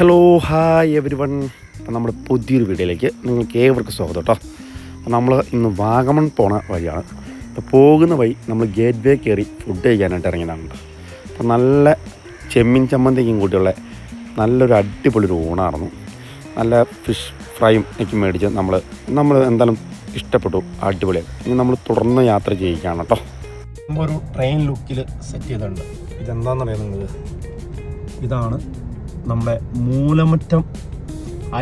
Hello hi every one നമ്മുടെ പുതിയൊരു വീഡിയോയിലേക്ക് നിങ്ങൾക്ക് ഏവർക്കും സ്വാഗതം കേട്ടോ. നമ്മൾ ഇന്ന് വാഗമൺ പോണ വഴിയാണ്. അപ്പോൾ പോകുന്ന വഴി നമ്മൾ ഗേറ്റ് വേ കയറി ഫുഡ് കഴിക്കാനായിട്ട് ഇറങ്ങിയതാണ് അപ്പോൾ അപ്പം നല്ല ചെമ്മീൻ ചമ്മന്തിക്കും കൂട്ടിയുള്ള നല്ലൊരു അടിപൊളി ഒരു ഊണായിരുന്നു. നല്ല ഫിഷ് ഫ്രൈയും ഒക്കെ മേടിച്ച് നമ്മൾ നമ്മൾ എന്തായാലും ഇഷ്ടപ്പെട്ടു. അടിപൊളിയാണ് ഇനി നമ്മൾ തുടർന്ന് യാത്ര ചെയ്യിക്കുകയാണ് കേട്ടോ. ഒരു ട്രെയിൻ ലുക്കിൽ സെറ്റ് ചെയ്തിട്ടുണ്ട്. ഇതെന്താണെന്നറിയാം നിങ്ങൾ ഇതാണ് നമ്മുടെ Moolamattam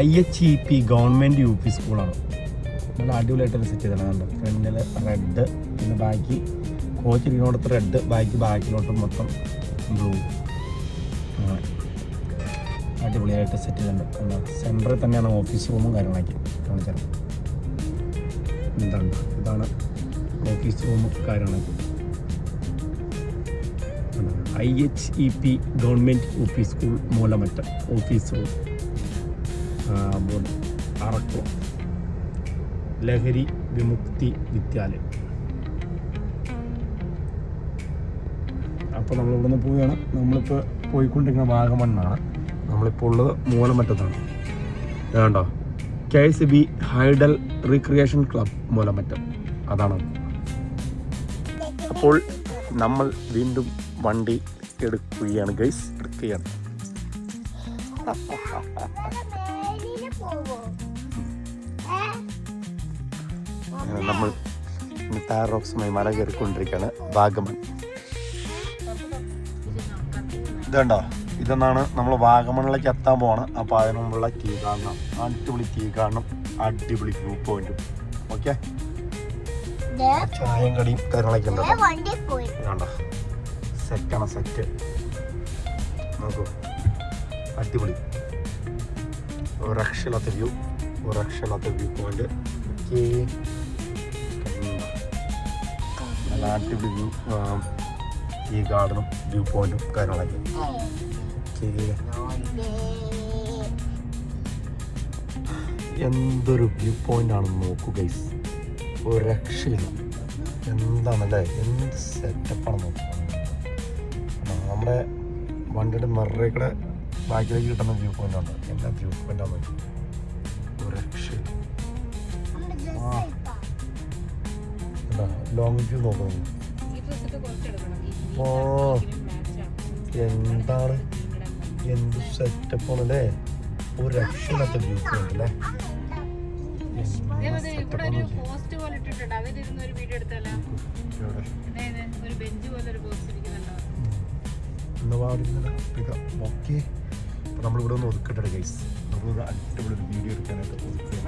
I H E P government U P സ്കൂളാണ്. നല്ല അടിപൊളിയായിട്ട് സെറ്റ് ചെയ്തിട്ടുണ്ട് ഫ്രണ്ടിൽ റെഡ് പിന്നെ ബാക്കി കോച്ച് ഇരിക്കുന്നിടത്ത് റെഡ് ബാക്കി ബാക്കിലോട്ട് മൊത്തം ബ്ലൂ അടിപൊളിയായിട്ട് സെറ്റ് ചെയ്തിട്ടുണ്ട് സെന്ററിൽ തന്നെയാണ് ഓഫീസ് റൂമും കാര്യങ്ങളൊക്കെ. കാണിച്ചത് എന്താണ് ഇതാണ് ഓഫീസ് റൂമും കാര്യങ്ങളൊക്കെ. I H E P government U P school Moolamattam office road Arakkulam അറക്കോ. ലഹരി വിമുക്തി വിദ്യാലയം. അപ്പോൾ നമ്മൾ ഇവിടുന്ന് പോവുകയാണ്. നമ്മളിപ്പോൾ പോയിക്കൊണ്ടിരിക്കുന്ന വാഗമണ്ണാണ്. നമ്മളിപ്പോൾ ഉള്ളത് മൂലമറ്റത്താണ്. വേണ്ടോ K S B hydel recreation club Moolamattam. അതാണ്. അപ്പോൾ നമ്മൾ വീണ്ടും വണ്ടി എടുക്കുകയാണ് ഗൈസ് എടുക്കുകയാണ്. നമ്മൾ താറോക്സുമായി മല കയറിക്കൊണ്ടിരിക്കുകയാണ് വാഗമൺ. ഇതുണ്ടോ? ഇതെന്നാണ് നമ്മൾ വാഗമണിലേക്ക് എത്താൻ പോവാണ്. അപ്പോൾ അതിന് മുമ്പുള്ള തീ കാണണം. അടിപൊളി തീ കാണണം. അടിപൊളി വ്യൂ പോയിന്റും ഓക്കെ ചായയും കടിയും കാര്യങ്ങളൊക്കെ ഉണ്ടോ സെറ്റാണ് സെറ്റ്. നോക്കൂ. അടിപൊളി. ഒരു വ്യൂ ഒരു വ്യൂ പോയിന്റ് നല്ല അടിപൊളി വ്യൂ ഈ ഗാർഡനും വ്യൂ പോയിന്റും കാര്യങ്ങളൊക്കെ. എന്തൊരു വ്യൂ പോയിന്റ് ആണെന്ന് നോക്കൂ ഗൈസ് ഒരു എന്താണല്ലേ? എന്ത് സെറ്റപ്പാണ് നോക്കുക നമ്മുടെ വണ്ടിയുടെ നിറയെ കൂടെ ബാക്കിലേക്ക് കിട്ടുന്ന വ്യൂ പോയിന്റ് ഉണ്ട് എന്താ വ്യൂ പോയിന്റ് ഒരു രക്ഷയില്ല. ലോങ് വ്യൂ നോക്കുന്നു ഓ. എന്താണ്? എന്ത് സെറ്റപ്പാണ് അല്ലേ? ഒരു രക്ഷയില്ലാത്ത വ്യൂ പോയിന്റ് അല്ലേ? ഒരു ബെഞ്ച് പോലെ ഒരു പോസ്റ്റ് എടുത്താലോ? പോസ്റ്റ് ഇരിക്കുന്നുണ്ടോ ഓക്കെ അപ്പോൾ നമ്മളിവിടെ ഒന്ന് ഒതുക്കട്ടെ ഗൈസ് നമുക്ക് അടിപൊളി ഒരു വീഡിയോ എടുക്കാനായിട്ട് ഒതുക്കുക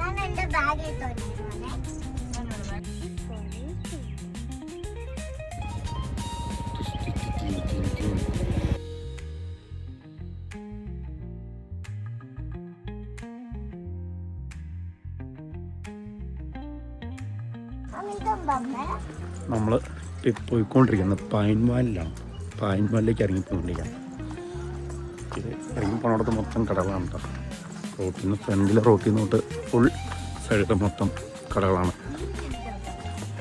ബമ്മ നമ്മൾ പോയിക്കൊണ്ടിരിക്കുന്നത് പൈൻവാലിലാണ് പൈൻവാലിലേക്ക് ഇറങ്ങി പോയിക്കൊണ്ടിരിക്കുകയാണ് ഇത് ഇറങ്ങിപ്പോണടത്ത് മൊത്തം കടകളാണ് കേട്ടോ റോട്ടിൽ നിന്ന് ഫ്രണ്ടിലെ റോട്ടിൽ നിന്ന് തൊട്ട് ഫുൾ സൈഡിൽ മൊത്തം കടകളാണ്.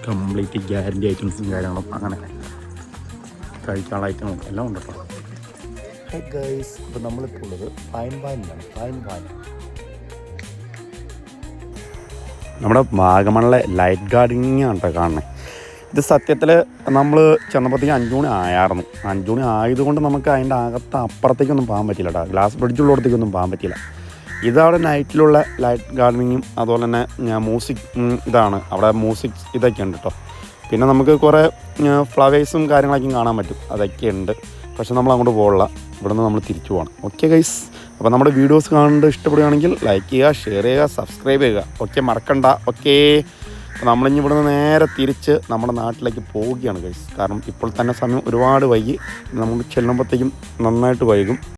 കംപ്ലീറ്റ് ഗ്യാരണ്ടി ഐറ്റംസും കാര്യങ്ങളും അങ്ങനെ. കഴിക്കാനുള്ള ഐറ്റങ്ങളും എല്ലാം ഉണ്ട് കേട്ടോ ഹൈ ഗൈസ് ഇപ്പം നമ്മളിപ്പോൾ ഉള്ളത് പൈൻവാലിലാണ് പൈൻവാലി നമ്മുടെ വാഗമണിലെ ലൈറ്റ് ഗാർഡനിങ് ആണ് കേട്ടോ കാണുന്നത് ഇത് സത്യത്തിൽ നമ്മൾ ചെന്നപ്പോഴത്തേക്ക് അഞ്ചു മണി ആയായിരുന്നു അഞ്ചു മണി ആയതുകൊണ്ട് നമുക്ക് അതിന്റെ അകത്ത് അപ്പുറത്തേക്കൊന്നും പോകാൻ പറ്റില്ല കേട്ടോ ഗ്ലാസ് ബ്രിഡ്ജുള്ളടത്തേക്കൊന്നും പോകാൻ പറ്റില്ല ഇതവിടെ നൈറ്റിലുള്ള ലൈറ്റ് ഗാർഡനിങ്ങും അതുപോലെ തന്നെ മ്യൂസിക് ഇതാണ്. അവിടെ മ്യൂസിക് ഇതൊക്കെ ഉണ്ട് കേട്ടോ പിന്നെ നമുക്ക് കുറേ ഫ്ലവേഴ്സും കാര്യങ്ങളൊക്കെയും കാണാൻ പറ്റും. അതൊക്കെ ഉണ്ട്. പക്ഷെ നമ്മൾ അങ്ങോട്ട് പോകില്ല ഇവിടെ നിന്ന് നമ്മൾ തിരിച്ചു പോകണം. Okay guys. അപ്പോൾ നമ്മുടെ വീഡിയോസ് കാണുന്നത് ഇഷ്ടപ്പെടുകയാണെങ്കിൽ ലൈക്ക് ചെയ്യുക ഷെയർ ചെയ്യുക സബ്സ്ക്രൈബ് ചെയ്യുക. ഓക്കെ മറക്കണ്ട. ഓക്കെ. നമ്മളിനി ഇവിടെ നിന്ന് നേരെ തിരിച്ച് നമ്മുടെ നാട്ടിലേക്ക് പോവുകയാണ് ഗൈസ് കാരണം ഇപ്പോൾ തന്നെ സമയം ഒരുപാട് വൈകി. നമുക്ക് ചെല്ലുമ്പോഴത്തേക്കും നന്നായിട്ട് വൈകും.